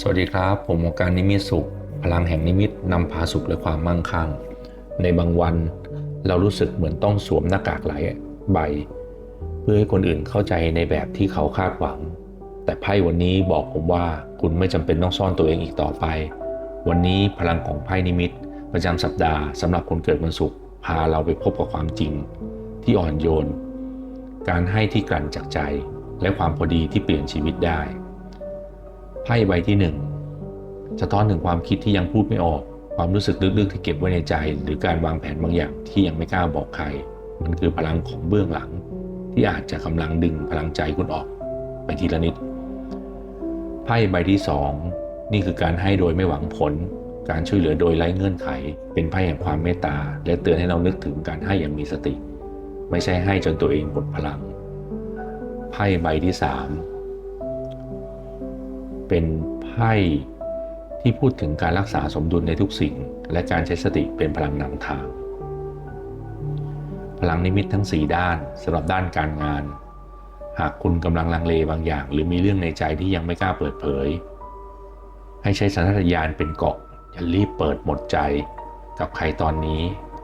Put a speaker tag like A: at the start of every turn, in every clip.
A: สวัสดีครับ ผมวงการนิมิตสุข พลังแห่งนิมิตนำพาสุขและความมั่งคั่ง ในบางวันเรารู้สึกเหมือนต้องสวมหน้ากากหลายใบ เพื่อให้คนอื่นเข้าใจในแบบที่เขาคาดหวัง แต่ไพ่วันนี้บอกผมว่าคุณไม่จำเป็นต้องซ่อนตัวเองอีกต่อไป วันนี้พลังของไพ่นิมิต ประจำสัปดาห์สำหรับคนเกิดวันศุกร์พาเราไปพบกับความจริง ที่อ่อนโยน การให้ที่กลั่นจากใจ และความพอดีที่เปลี่ยนชีวิตได้ ไพ่ใบที่หนึ่งสะท้อนถึงความคิดที่ยังพูดไม่ออก ความรู้สึกลึกๆที่เก็บไว้ในใจ หรือการวางแผนบางอย่างที่ยังไม่กล้าบอกใคร มันคือพลังของเบื้องหลัง ที่อาจจะกำลังดึงพลังใจคุณออก ไปทีละนิด ไพ่ใบที่สองนี่คือการให้โดยไม่หวังผล การช่วยเหลือโดยไร้เงื่อนไข เป็นไพ่แห่งความเมตตา และเตือนให้เรานึกถึงการให้อย่างมีสติ ไม่ใช่ให้จนตัวเองหมดพลัง ไพ่ใบที่สาม เป็นไพ่ที่พูดถึงการรักษาสมดุลในทุกสิ่ง และการใช้สติเป็นพลังนำทาง พลังนิมิตทั้ง 4 ด้านสำหรับด้านการงาน หากคุณกำลังลังเลบางอย่าง หรือมีเรื่องในใจที่ยังไม่กล้าเปิดเผย ให้ใช้สัญชาตญาณเป็นเกาะอย่ารีบเปิดหมดใจ กับใครตอนนี้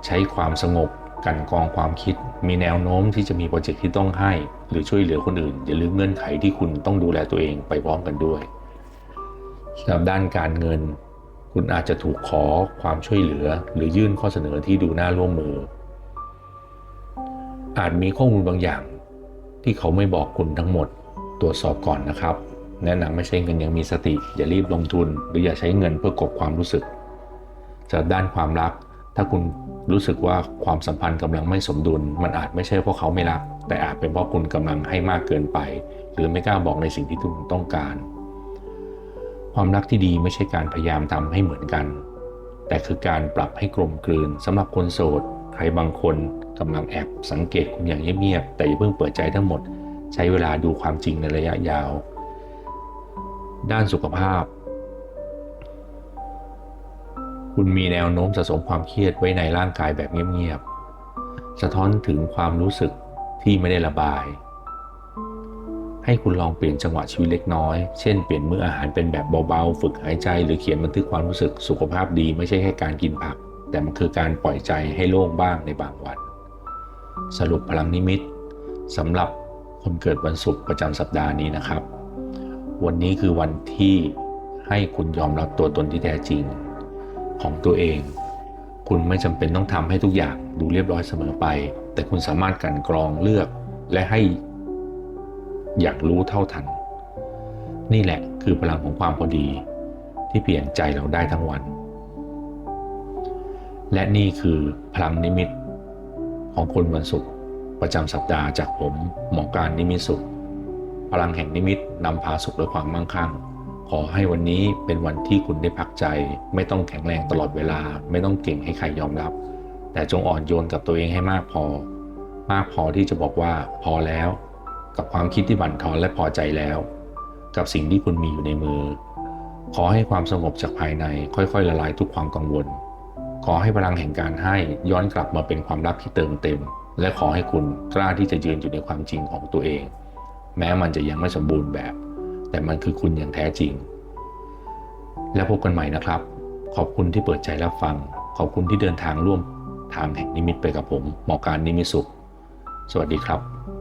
A: ใช้ความสงบกันกรองความคิด มีแนวโน้มที่จะมีโปรเจกต์ที่ต้องให้ หรือช่วยเหลือคนอื่น อย่าลืมเงื่อนไขที่คุณต้องดูแลตัวเองไปพร้อมกันด้วย สำหรับด้านการเงิน คุณอาจจะถูกขอความช่วยเหลือ หรือยื่นข้อเสนอที่ดูน่าร่วมมือ อาจมีข้อมูลบางอย่าง ที่เขาไม่บอกคุณทั้งหมด ตรวจสอบก่อนนะครับ แนะนำไม่ใช้เงินอยังมีสติ อย่ารีบลงทุน หรืออย่าใช้เงินเพื่อกบความรู้สึกจากด้านความรัก ถ้าคุณรู้สึกว่าความสัมพันธ์กำลังไม่สมดุล มันอาจไม่ใช่เพราะเขาไม่รัก แต่อาจเป็นเพราะคุณกำลังให้มากเกินไป หรือไม่กล้าบอกในสิ่งที่คุณต้องการ ความรักที่ดีไม่ใช่การพยายามทำให้เหมือนกัน แต่คือการปรับให้กลมกลืนสำหรับคนโสด ใครบางคนกำลังแอบสังเกตคุณอย่างเงียบๆแต่อย่าเพิ่งเปิดใจทั้งหมด ใช้เวลาดูความจริงในระยะยาว ด้านสุขภาพ คุณมีแนวโน้มสะสมความเครียดไว้ในร่างกายแบบเงียบๆสะท้อนถึงความรู้สึกที่ไม่ได้ระบาย ให้คุณลองเปลี่ยนจังหวะชีวิตเล็กน้อย เช่นเปลี่ยนมื้ออาหารเป็นแบบเบาๆ ฝึกหายใจ หรือเขียนบันทึกความรู้สึกสุขภาพดีไม่ใช่แค่การกินผัก แต่มันคือการปล่อยใจให้โล่งบ้างในบางวัน สรุปพลังนิมิตสำหรับคนเกิดวันศุกร์ประจำสัปดาห์นี้นะครับ วันนี้คือวันที่ให้คุณยอมรับตัวตนที่แท้จริง ของตัวเอง คุณไม่จำเป็นต้องทำให้ทุกอย่างดูเรียบร้อยเสมอไป แต่คุณสามารถกันกรองเลือกและให้ อยากรู้เท่าทัน นี่แหละคือพลังของความพอดีที่เปลี่ยนใจเราได้ทั้งวัน และนี่คือพลังนิมิตของคนวันศุกร์ประจำสัปดาห์จากผมหมอการนิมิตสุข พลังแห่งนิมิตนำพาสุขและความมั่งคั่ง ขอให้วันนี้เป็นวันที่คุณได้พักใจ ไม่ต้องแข็งแรงตลอดเวลา ไม่ต้องเก่งให้ใครยอมรับ แต่จงอ่อนโยนกับตัวเองให้มากพอ มากพอที่จะบอกว่าพอแล้ว กับความคิดที่บั่นทอนและพอใจแล้ว กับสิ่งที่คุณมีอยู่ในมือ ขอให้ความสงบจากภายในค่อยๆ ละลายทุกความกังวล ขอให้พลังแห่งการให้ย้อนกลับมาเป็นความรักที่เติมเต็ม และขอให้คุณกล้าที่จะยืนอยู่ในความจริงของตัวเอง แม้มันจะยังไม่สมบูรณ์แบบ แต่มันคือคุณอย่างแท้จริง แล้วพบกันใหม่นะครับ ขอบคุณที่เปิดใจรับฟัง ขอบคุณที่เดินทางร่วมทางแห่งนิมิตไปกับผมหมอการนิมิตสุข สวัสดีครับ